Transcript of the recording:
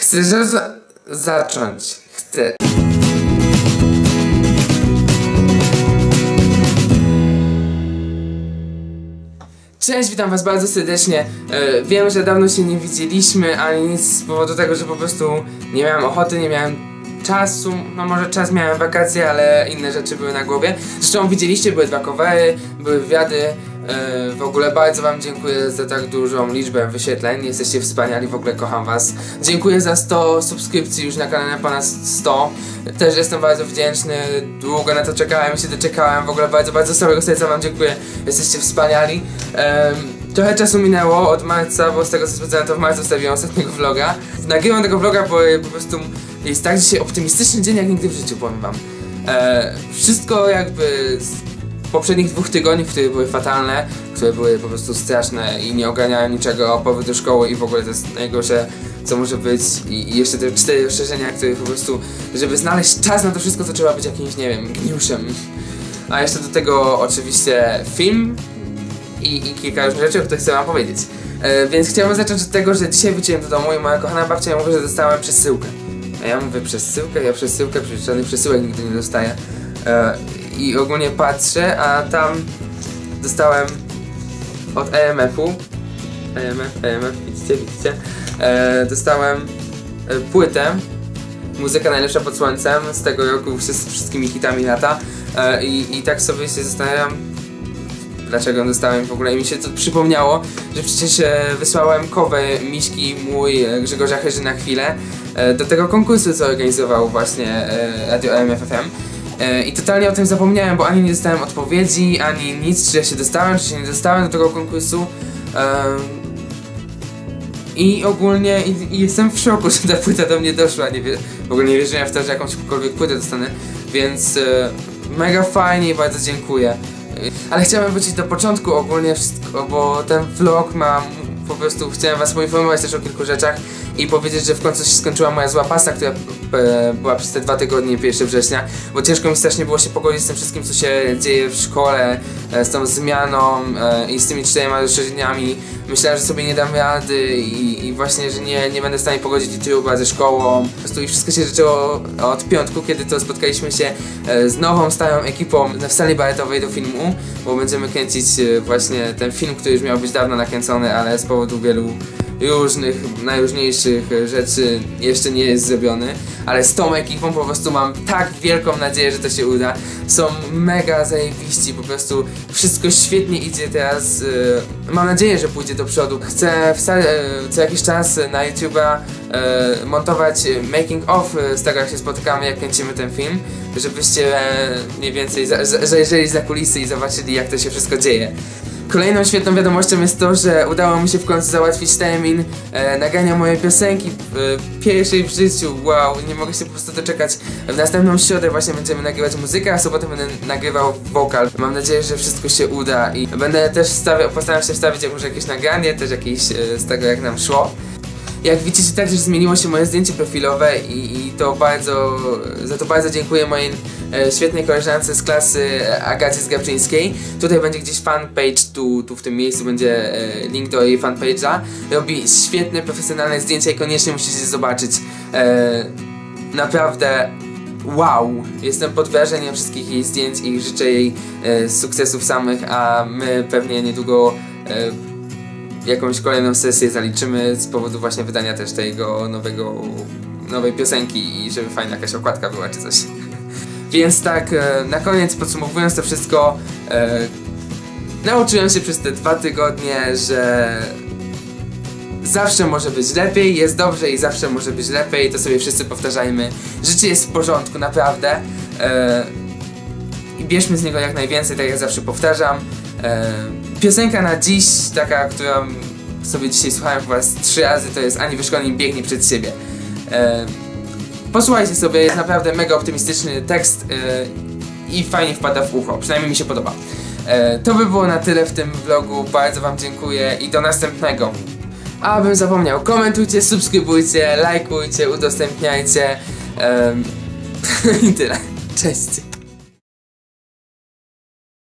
Chcę za zacząć. Chcę. Cześć, witam was bardzo serdecznie. E, wiem, że dawno się nie widzieliśmy, ale nic z powodu tego, że po prostu nie miałem ochoty, nie miałem czasu. No może czas miałem wakacje, ale inne rzeczy były na głowie. Zresztą widzieliście, były dwa covery, były wywiady. E, w ogóle bardzo wam dziękuję za tak dużą liczbę wyświetleń. Jesteście wspaniali, w ogóle kocham was. Dziękuję za 100 subskrypcji już na kanale ponad 100. Też jestem bardzo wdzięczny. Długo na to czekałem, się doczekałem. W ogóle bardzo, bardzo z całego serca wam dziękuję. Jesteście wspaniali. Trochę czasu minęło od marca, bo z tego co sprawdzałem to w marcu wstawiłem ostatniego vloga. Nagrywam tego vloga, bo po prostu jest tak dzisiaj optymistyczny dzień jak nigdy w życiu, powiem wam. E, wszystko jakby poprzednich dwóch tygodni, które były fatalne, które były po prostu straszne i nie ogarniałem niczego, powrót do szkoły i w ogóle to jest najgorsze co może być i, i jeszcze te cztery rozszerzenia, które po prostu, żeby znaleźć czas na to wszystko, to trzeba być jakimś, nie wiem, gniuszem. A jeszcze do tego oczywiście film i, i kilka różnych rzeczy, o których chcę wam powiedzieć. E, więc chciałbym zacząć od tego, że dzisiaj wróciłem do domu i moja kochana babcia mówi, że dostałem przesyłkę. A ja mówię przesyłkę, ja przesyłkę, przecież żadnych przesyłek nigdy nie dostaję. E, I ogólnie patrzę, a tam dostałem od EMF-u EMF, EMF, widzicie, widzicie e, dostałem e, płytę. Muzyka najlepsza pod słońcem z tego roku z wszystkimi hitami lata. E, i, i tak sobie się zastanawiam dlaczego dostałem w ogóle. I mi się to przypomniało, że przecież e, wysłałem cover Miśki mój e, Grzegorza Herzy na chwilę do tego konkursu, co organizował właśnie Radio MFFM. E, I totalnie o tym zapomniałem, bo ani nie dostałem odpowiedzi, ani nic, czy ja się dostałem, czy się nie dostałem do tego konkursu. Em, i ogólnie i, jestem w szoku, że ta płyta do mnie doszła. Nie wie, w ogóle nie wierzyłem w to, że jakąśkolwiek płytę dostanę. Więc e, mega fajnie i bardzo dziękuję. E, Ale chciałem wrócić do początku ogólnie wszystko, bo ten vlog mam po prostu chciałem was poinformować też o kilku rzeczach i powiedzieć, że w końcu się skończyła moja zła pasta, która e, była przez te dwa tygodnie 1 września, bo ciężko mi strasznie było się pogodzić z tym wszystkim, co się dzieje w szkole, e, z tą zmianą e, i z tymi czterema rozszerzeniami. Myślałem, że sobie nie dam rady i, i właśnie, że nie, nie będę w stanie pogodzić YouTube'a ze szkołą. Po prostu i wszystko się zaczęło od piątku, kiedy to spotkaliśmy się e, z nową, stałą ekipą w sali baletowej do filmu, bo będziemy kręcić e, właśnie ten film, który już miał być dawno nakręcony, ale z powodu wielu różnych, najróżniejszych rzeczy jeszcze nie jest zrobiony, ale z tą ekipą po prostu mam tak wielką nadzieję, że to się uda. Są mega zajebiści, po prostu wszystko świetnie idzie teraz. e, Mam nadzieję, że pójdzie do przodu. Chcę e, co jakiś czas na YouTube'a e, montować making of z tego jak się spotykamy, jak kręcimy ten film, żebyście mniej więcej za- za- zajrzeli za kulisy i zobaczyli jak to się wszystko dzieje. Kolejną świetną wiadomością jest to, że udało mi się w końcu załatwić termin e, nagrania mojej piosenki e, pierwszej w życiu. Wow, nie mogę się po prostu doczekać. W następną środę właśnie będziemy nagrywać muzykę, a sobotę będę nagrywał wokal. Mam nadzieję, że wszystko się uda i będę też wstawiał, postaram się wstawić jakieś nagranie, też jakieś e, z tego jak nam szło. Jak widzicie także zmieniło się moje zdjęcie profilowe i, i to bardzo, za to bardzo dziękuję mojej e, świetnej koleżance z klasy e, Agacie Zgawczyńskiej. Tutaj będzie gdzieś fanpage, tu, tu w tym miejscu będzie e, link do jej fanpage'a. Robi świetne, profesjonalne zdjęcia i koniecznie musicie zobaczyć. E, naprawdę wow! Jestem pod wrażeniem wszystkich jej zdjęć i życzę jej e, sukcesów samych, a my pewnie niedługo e, jakąś kolejną sesję zaliczymy z powodu właśnie wydania też tego nowego, nowej piosenki i żeby fajna jakaś okładka była czy coś. Więc tak, e, na koniec podsumowując to wszystko, e, nauczyłem się przez te dwa tygodnie, że zawsze może być lepiej, jest dobrze i zawsze może być lepiej, to sobie wszyscy powtarzajmy. Życie jest w porządku, naprawdę. E, I bierzmy z niego jak najwięcej, tak jak zawsze powtarzam. Piosenka na dziś, taka, którą sobie dzisiaj słuchałem chyba z trzy razy, to jest Ani Wyszkoleń biegnie przed siebie. E, posłuchajcie sobie, jest naprawdę mega optymistyczny tekst e, i fajnie wpada w ucho, przynajmniej mi się podoba. E, to by było na tyle w tym vlogu, bardzo wam dziękuję i do następnego. Abym zapomniał, komentujcie, subskrybujcie, lajkujcie, udostępniajcie. I tyle. Cześć.